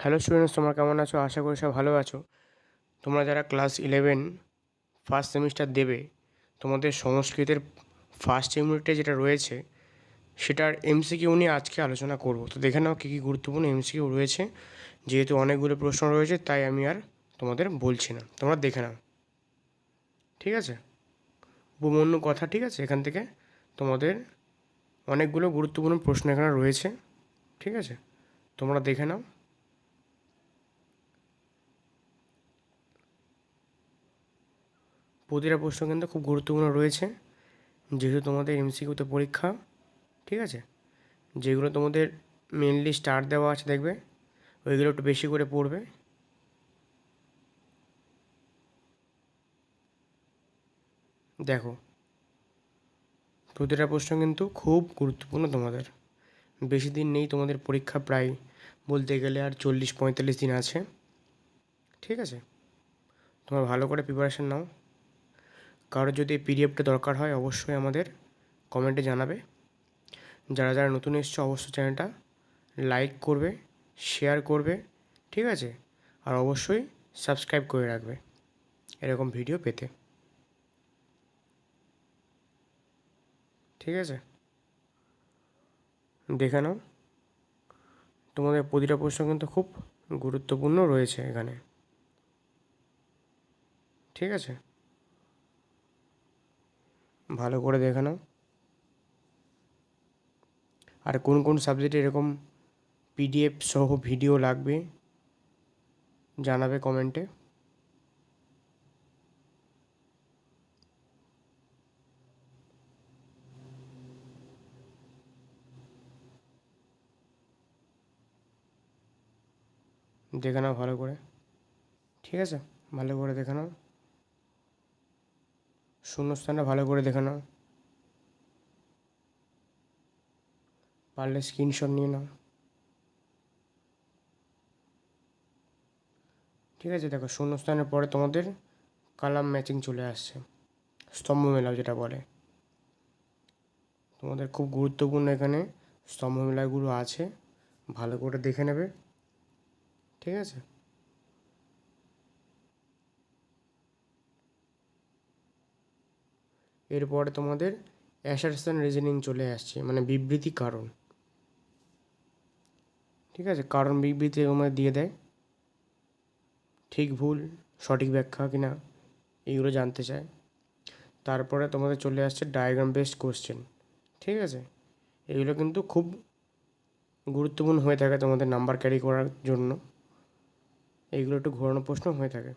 Hello students তোমরা কেমন আছো? আশা করি সব ভালো আছো। তোমরা যারা ক্লাস ইলেভেন ফার্স্ট সেমিস্টার দেবে, তোমাদের সংস্কৃতের ফার্স্ট ইউনিটে যেটা রয়েছে, সেটার এমসিকিউ নিয়ে আজকে আলোচনা করব। তো দেখে নাও কী কী গুরুত্বপূর্ণ এমসিকিউ রয়েছে। যেহেতু অনেকগুলো প্রশ্ন রয়েছে, তাই আমি আর তোমাদের বলছি না। তোমরা দেখে নাও। ঠিক আছে? উপমন্য কথা, ঠিক আছে? এখান থেকে তোমাদের অনেকগুলো গুরুত্বপূর্ণ প্রশ্ন এখানে রয়েছে। ঠিক আছে? তোমরা দেখে নাও। প্রতিটা প্রশ্ন কিন্তু খুব গুরুত্বপূর্ণ রয়েছে। যেহেতু তোমাদের এমসিকিউতে পরীক্ষা, ঠিক আছে? যেগুলো তোমাদের মেনলি স্টার দেওয়া আছে, দেখবে? ওইগুলো একটু বেশি করে পড়বে। দেখো, প্রতিটা প্রশ্ন কিন্তু খুব গুরুত্বপূর্ণ তোমাদের। বেশি দিন নেই তোমাদের পরীক্ষা, প্রায় বলতে গেলে আর চল্লিশ পঁয়তাল্লিশ দিন আছে। ঠিক আছে? তোমরা ভালো করে প্রিপারেশান নাও। কারোর যদি পিডিএফটা দরকার হয়, অবশ্যই আমাদের কমেন্টে জানাবে। যারা যারা নতুন এসছো, অবশ্যই চ্যানেলটা লাইক করবে, শেয়ার করবে, ঠিক আছে? আর অবশ্যই সাবস্ক্রাইব করে রাখবে এরকম ভিডিও পেতে। ঠিক আছে? দেখে নাও। তোমাদের প্রতিটা প্রশ্ন কিন্তু খুব গুরুত্বপূর্ণ রয়েছে এখানে। ঠিক আছে? ভালো করে দেখে নাও। আর কোন কোন সাবজেক্টে এরকম পিডিএফ সহ ভিডিও লাগবে জানাবে কমেন্টে দেখে নাও ভালো করে। ঠিক আছে? ভালো করে দেখে নাও। শূন্যস্থানটা ভালো করে দেখে নাও। পারলে স্ক্রিনশট নিয়ে নাও। ঠিক আছে, দেখো শূন্যস্থানের পরে তোমাদের কালাম ম্যাচিং চলে আসছে। স্তম্ভ মেলাও যেটা বলে। তোমাদের খুব গুরুত্বপূর্ণ এখানে স্তম্ভ মেলাগুলো আছে, ভালো করে দেখে নেবে। ঠিক আছে? এরপরে তোমাদের অ্যাসারশন রিজনিং চলে আসছে মানে বিবৃতি কারণ। ঠিক আছে? কারণ বিবৃতি তোমাদের দিয়ে দেয়। ঠিক ভুল, সঠিক ব্যাখ্যা কিনা, এইগুলো জানতে চায়। তারপরে তোমাদের চলে আসছে ডায়াগ্রাম বেসড কোশ্চেন ঠিক আছে? এগুলো কিন্তু খুব গুরুত্বপূর্ণ হয়ে থাকে তোমাদের নাম্বার ক্যারি করার জন্য। এইগুলো একটু ঘোরানো প্রশ্ন হয়ে থাকে।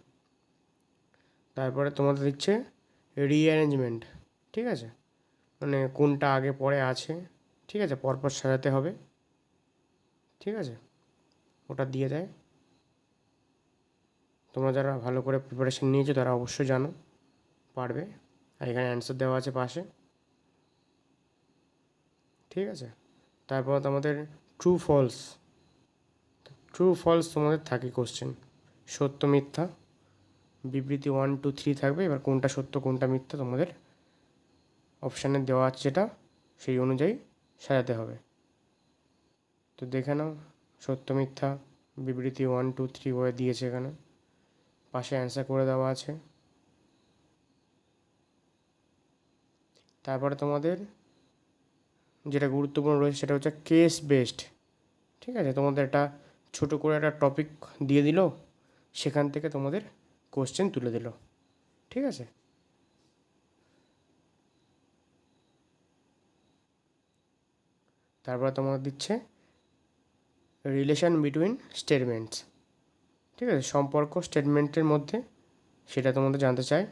তারপরে তোমাদের দিচ্ছে রিঅ্যারেঞ্জমেন্ট ঠিক আছে? মানে কোনটা আগে পরে আছে, ঠিক আছে? পরপর সাজাতে হবে। ঠিক আছে? ওটা দিয়ে দেয়। তোমরা যারা ভালো করে প্রিপারেশন নিয়েছো, তারা অবশ্যই জানো, পারবে। আর এখানে অ্যান্সার দেওয়া আছে পাশে। ঠিক আছে? তারপর তোমাদের ট্রু ফলস ট্রু ফলস তোমাদের থাকে কোশ্চেন সত্য, মিথ্যা। বিবৃতি ওয়ান টু থ্রি থাকবে। এবার কোনটা সত্য, কোনটা মিথ্যা তোমাদের অপশানে দেওয়া আছে যেটা, সেই অনুযায়ী সাজাতে হবে। তো দেখে নাও, সত্য, মিথ্যা, বিবৃতি ওয়ান টু থ্রি করে দিয়েছে এখানে। পাশে অ্যান্সার করে দেওয়া আছে। তারপরে তোমাদের যেটা গুরুত্বপূর্ণ রয়েছে সেটা হচ্ছে কেস বেসড ঠিক আছে? তোমাদের একটা ছোটো করে একটা টপিক দিয়ে দিল, সেখান থেকে তোমাদের কোশ্চেন তুলে দিল। ঠিক আছে? তারপরে তোমার দিচ্ছে রিলেশন বিটুইন স্টেটমেন্টস ঠিক আছে? সম্পর্ক স্টেটমেন্টের মধ্যে সেটা তোমাদের জানতে চাই।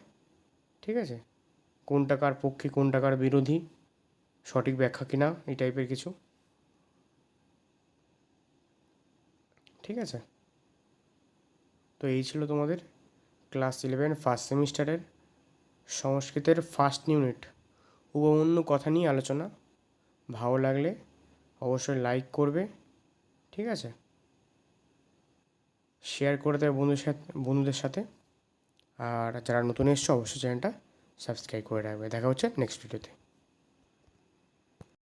ঠিক আছে? কোন টাকার পক্ষে কোন টাকার বিরোধী, সঠিক ব্যাখ্যা কিনা, এই টাইপের কিছু। ঠিক আছে? তো এই ছিল তোমাদের ক্লাস ইলেভেন ফার্স্ট সেমিস্টারের সংস্কৃতের ফার্স্ট ইউনিট উপমন্য কথা নিয়ে আলোচনা। ভালো লাগলে অবশ্যই লাইক করবে, ঠিক আছে? শেয়ার করে দেবে বন্ধুদের সাথে বন্ধুদের সাথে। আর যারা নতুন এসছো, অবশ্যই চ্যানেলটা সাবস্ক্রাইব করে রাখবে। দেখা হচ্ছে নেক্সট ভিডিওতে